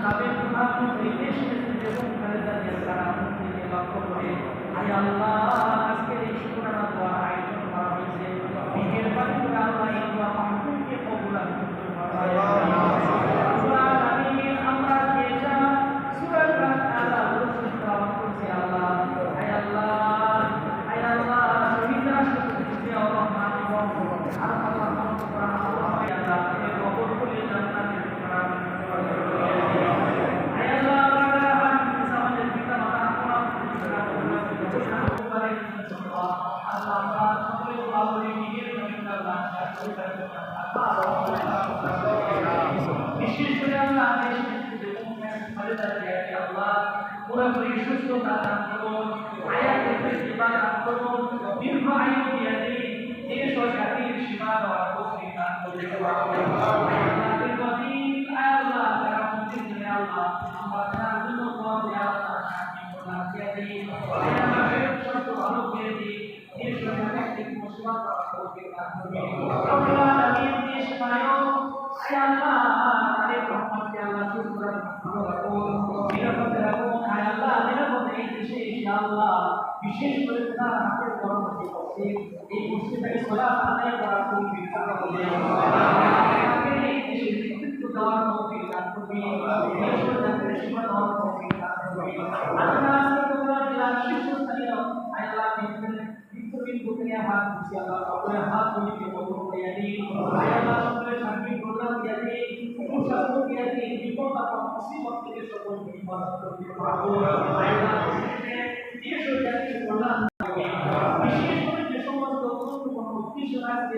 সাবেক প্রধানমন্ত্রী দেশ এবং খালেদা জিয়া তারা লক্ষ্য করে আল্লাহ আজকের এই শুকরানা দোয়া আয়োজন করা হয়েছে বিকেল বাড়ি করে আল্লাহ এই দোয়া মাহফিলকে কবুল আর মঞ্জুর ফরমায় আমিন আমরা যে যা সূরা আল্লাহ রসুল তেলাওয়াত করছি আল্লাহ আয় আল্লাহ আয় আল্লাহ শহীদরা শুকরিয়া ও রহমান এবং আর আল্লাহ মাফ করা আল্লাহ আয় আল্লাহ এই কবর করে জান্নাতের করা আয় আল্লাহ আমরা আমাদের পিতা মাতা আপনা আমরা দোয়া করি নিজের নবী আল্লাহ বিশেষ পুরোপুরি সুস্থতা দান করুন আয়াতের প্রতিভা দান করুন দীর্ঘ আয়ু দিয়ে দেশ ও জাতির সীমা দেওয়ার আমরা দিয়ে দিন বিশেষ করে তার হাতের কর্মসূচি করছে এই মসজিদটাকে সদা আদায় করার খুবই বিখ্যাত হবে আমাকে এই দেশে নেতৃত্ব দেওয়ার তৌফিক দান করবি দেশ ও জাতির সেবা দেওয়ার তৌফিক দান করবি আল্লাহ আজকে তোমরা জেলার শীর্ষস্থানীয় আয় আল্লাহ বিন্দু থেকে হাত দিচ্ছি আল্লাহ সকলের হাত গুলিকে কবুল করিয়া দিন আল্লাহ সকলের সার্বিক কল্যাণ দিয়া দিন সুস্বাস্থ্য দিয়া দিন বিপদ আপদ মুসিবত থেকে সকল বিপদ করতে পারব আল্লাহ বিশেষ করে যে সমস্ত গুরুত্বপূর্ণ আপনি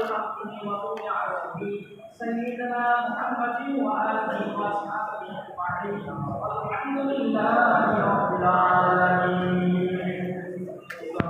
وصحبه ومن عليه سيدنا محمد وآله وأصحابه أجمعين والحمد لله